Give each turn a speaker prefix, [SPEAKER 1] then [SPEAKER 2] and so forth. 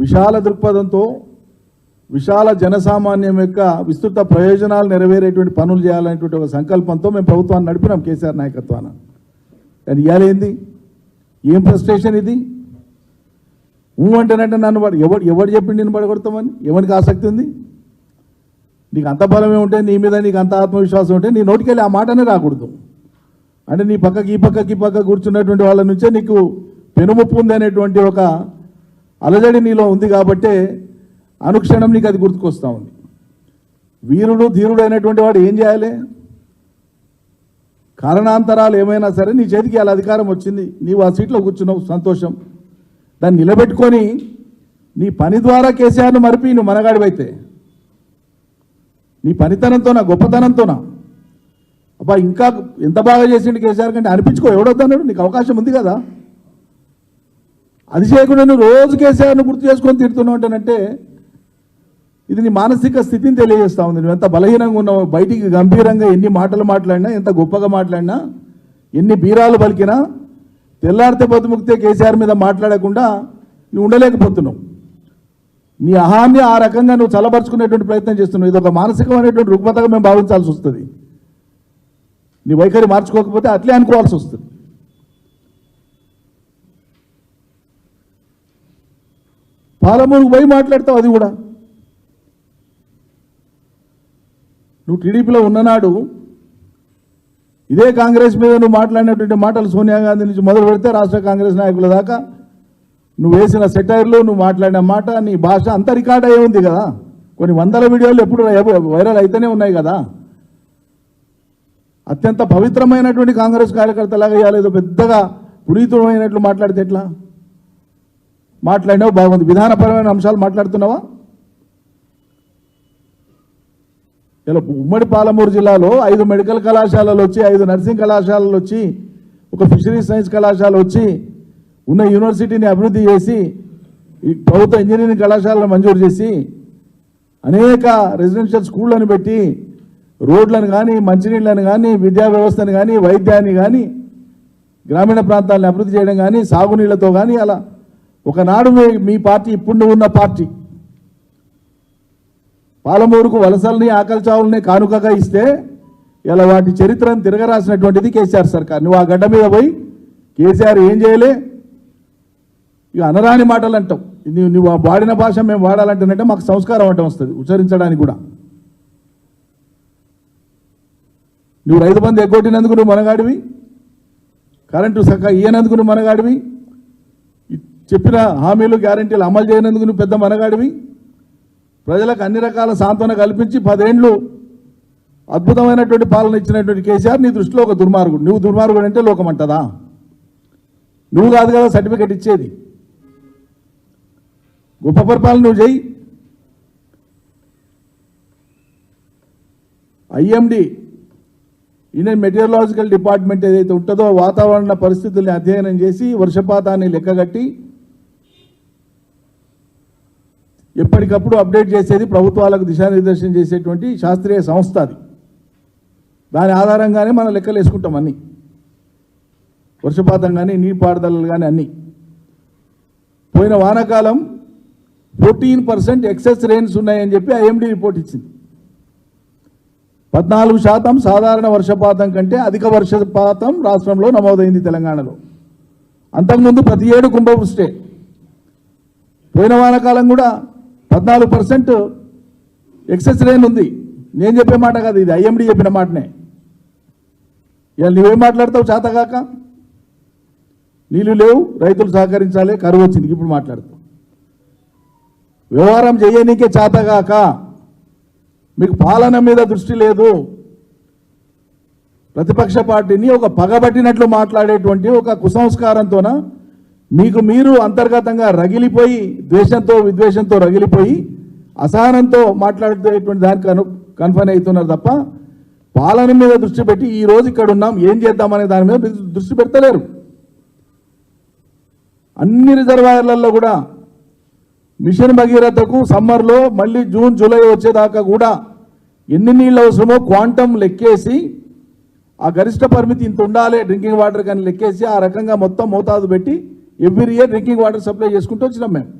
[SPEAKER 1] విశాల దృక్పథంతో విశాల జనసామాన్యం యొక్క విస్తృత ప్రయోజనాలు నెరవేరేటువంటి పనులు చేయాలనేటువంటి ఒక సంకల్పంతో మేము ప్రభుత్వాన్ని నడిపినాం కేసీఆర్ నాయకత్వాన. కానీ ఇవ్వాలేంది ఏం ఫ్రస్ట్రేషన్ ఇది? ఊ అంటేనంటే నన్ను వాడు ఎవడు ఎవడు చెప్పిండి నేను పడగొడతామని? ఎవరికి ఆసక్తి ఉంది? నీకు అంత బలమే ఉంటే నీ మీద నీకు అంత ఆత్మవిశ్వాసం ఉంటే నీ నోటికెళ్ళి ఆ మాటనే రాకూడదు. అంటే నీ పక్కకి ఈ పక్కకి ఈ పక్క కూర్చున్నటువంటి వాళ్ళ నుంచే నీకు పెనుముప్పు ఉంది అనేటువంటి ఒక అలజడి నీలో ఉంది కాబట్టే అనుక్షణం నీకు అది గుర్తుకొస్తా ఉంది. వీరుడు ధీరుడు అయినటువంటి వాడు ఏం చేయాలి? కారణాంతరాలు ఏమైనా సరే నీ చేతికి అలా అధికారం వచ్చింది. నీవు ఆ సీట్లో కూర్చున్నావు సంతోషం. దాన్ని నిలబెట్టుకొని నీ పని ద్వారా కేసీఆర్ను మరిపి నువ్వు మనగాడివైతే. నీ పనితనంతోనా గొప్పతనంతోనా? అబ్బా ఇంకా ఎంత బాగా చేసిండు కేసీఆర్ కంటే అనిపించుకో ఎవడొద్దన్నాడు? నీకు అవకాశం ఉంది కదా. అది చేయకుండా నువ్వు రోజు కేసీఆర్ను గుర్తు చేసుకొని తిడుతున్నావు అంటేనంటే ఇది నీ మానసిక స్థితిని తెలియజేస్తా ఉంది. నువ్వు ఎంత బలహీనంగా ఉన్నావు బయటికి గంభీరంగా ఎన్ని మాటలు మాట్లాడినా ఎంత గొప్పగా మాట్లాడినా ఎన్ని బీరాలు పలికినా తెల్లారితే బతుముక్తే కేసీఆర్ మీద మాట్లాడకుండా నువ్వు ఉండలేకపోతున్నావు. నీ అహాన్ని ఆ రకంగా నువ్వు చల్లబరుచుకునేటువంటి ప్రయత్నం చేస్తున్నావు. ఇది ఒక మానసికమైనటువంటి రుగ్మతగా మేము భావించాల్సి వస్తుంది. నీ వైఖరి మార్చుకోకపోతే అట్లే అనుకోవాల్సి వస్తుంది. పాలమూరుకు పోయి మాట్లాడతావు అది కూడా. నువ్వు టీడీపీలో ఉన్ననాడు ఇదే కాంగ్రెస్ మీద నువ్వు మాట్లాడినటువంటి మాటలు సోనియా గాంధీ నుంచి మొదలు పెడితే రాష్ట్ర కాంగ్రెస్ నాయకుల దాకా నువ్వు వేసిన సెటైర్లు నువ్వు మాట్లాడిన మాట నీ భాష అంత రికార్డ్ అయ్యే ఉంది కదా. కొన్ని వందల వీడియోలు ఎప్పుడు వైరల్ అయితేనే ఉన్నాయి కదా. అత్యంత పవిత్రమైనటువంటి కాంగ్రెస్ కార్యకర్తలాగా ఇవ్వలేదు పెద్దగా పునీతమైనట్లు మాట్లాడితే ఎట్లా? మాట్లాడినావు బాగుంది. విధానపరమైన అంశాలు మాట్లాడుతున్నావా? ఇలా ఉమ్మడి పాలమూరు జిల్లాలో ఐదు మెడికల్ కళాశాలలు వచ్చి ఐదు నర్సింగ్ కళాశాలలు వచ్చి ఒక ఫిషరీస్ సైన్స్ కళాశాల వచ్చి ఉన్న యూనివర్సిటీని అభివృద్ధి చేసి ఈ ప్రభుత్వ ఇంజనీరింగ్ కళాశాలను మంజూరు చేసి అనేక రెసిడెన్షియల్ స్కూళ్ళను పెట్టి రోడ్లను కానీ మంచినీళ్ళను కానీ విద్యా వ్యవస్థను కానీ వైద్యాన్ని కానీ గ్రామీణ ప్రాంతాలను అభివృద్ధి చేయడం కానీ సాగునీళ్ళతో కానీ అలా ఒకనాడు మీ- పార్టీ ఇప్పుడు ఉన్న పార్టీ. పాలమూరుకు వలసల్ని ఆకలి చావుల్ని కానుకగా ఇస్తే ఇలా వాటి చరిత్రను తిరగరాసినటువంటిది కేసీఆర్ సర్కార్. నువ్వు ఆ గడ్డ మీద పోయి కేసీఆర్ ఏం చేయలే? ఇక అనరాని మాటలు అంటావు. నువ్వు నువ్వు వాడిన భాష మేము వాడాలంటేనంటే మాకు సంస్కారం అంటాం వస్తుంది ఉచ్చరించడానికి కూడా. నువ్వు రైతు బంధు ఎగ్గొట్టినందుకు నువ్వు మనగాడివి. కరెంటు సక్క ఇయ్యనందుకు నువ్వు మనగాడివి. చెప్పిన హామీలు గ్యారంటీలు అమలు చేయనందుకు నువ్వు పెద్ద మనగాడివి. ప్రజలకు అన్ని రకాల సాంత్వన కల్పించి పదేండ్లు అద్భుతమైనటువంటి పాలన ఇచ్చినటువంటి కేసీఆర్ నీ దృష్టిలో ఒక దుర్మార్గుడు. నువ్వు దుర్మార్గుడు అంటే లోకం అంటదా? నువ్వు కాదు కదా సర్టిఫికెట్ ఇచ్చేది. గొప్ప పరిపాలన నువ్వు చెయ్యి. ఐఎండి ఇండియన్ మెటీరియలాజికల్ డిపార్ట్మెంట్ ఏదైతే ఉంటుందో వాతావరణ పరిస్థితుల్ని అధ్యయనం చేసి వర్షపాతాన్ని లెక్కగట్టి ఎప్పటికప్పుడు అప్డేట్ చేసేది ప్రభుత్వాలకు దిశానిర్దేశం చేసేటువంటి శాస్త్రీయ సంస్థ అది. దాని ఆధారంగానే మనం లెక్కలు వేసుకుంటాం అన్నీ. వర్షపాతం కానీ నీటిపారుదలలు కానీ అన్నీ. పోయిన వానాకాలం ఫోర్టీన్ పర్సెంట్ ఎక్సెస్ రెయిన్స్ ఉన్నాయని చెప్పి ఐఎండీ రిపోర్ట్ ఇచ్చింది. పద్నాలుగు శాతం సాధారణ వర్షపాతం కంటే అధిక వర్షపాతం రాష్ట్రంలో నమోదైంది తెలంగాణలో. అంతకుముందు ప్రతి ఏడు కుంభవృష్టే పోయిన వానాకాలం కూడా పద్నాలుగు పర్సెంట్ ఎక్సెస్ రెయిన్ ఉంది. నేను చెప్పే మాట కాదు ఇది ఐఎండి చెప్పిన మాటనే. ఇవాళ నువ్వేం మాట్లాడతావు చేతగాక? నీళ్ళు లేవు రైతులు సహకరించాలి కరువు వచ్చింది ఇప్పుడు మాట్లాడతావు. వ్యవహారం చేయనీకే చేతగాక. మీకు పాలన మీద దృష్టి లేదు. ప్రతిపక్ష పార్టీని ఒక పగబట్టినట్లు మాట్లాడేటువంటి ఒక కుసంస్కారంతోన మీకు మీరు అంతర్గతంగా రగిలిపోయి ద్వేషంతో విద్వేషంతో రగిలిపోయి అసహనంతో మాట్లాడేటువంటి దానికి కను కన్ఫర్మ్ అవుతున్నారు తప్ప పాలన మీద దృష్టి పెట్టి ఈ రోజు ఇక్కడ ఉన్నాం ఏం చేద్దామనే దాని మీద దృష్టి పెడతలేరు. అన్ని రిజర్వాయర్లలో కూడా మిషన్ భగీరథకు సమ్మర్లో మళ్ళీ జూన్ జూలై వచ్చేదాకా కూడా ఎన్ని నీళ్ళు అవసరమో క్వాంటం లెక్కేసి ఆ గరిష్ట పరిమితి ఇంత ఉండాలి డ్రింకింగ్ వాటర్ కానీ లెక్కేసి ఆ రకంగా మొత్తం మోతాదు పెట్టి every year drinking water supply చేసుకుంటూ వచ్చినాం మేము.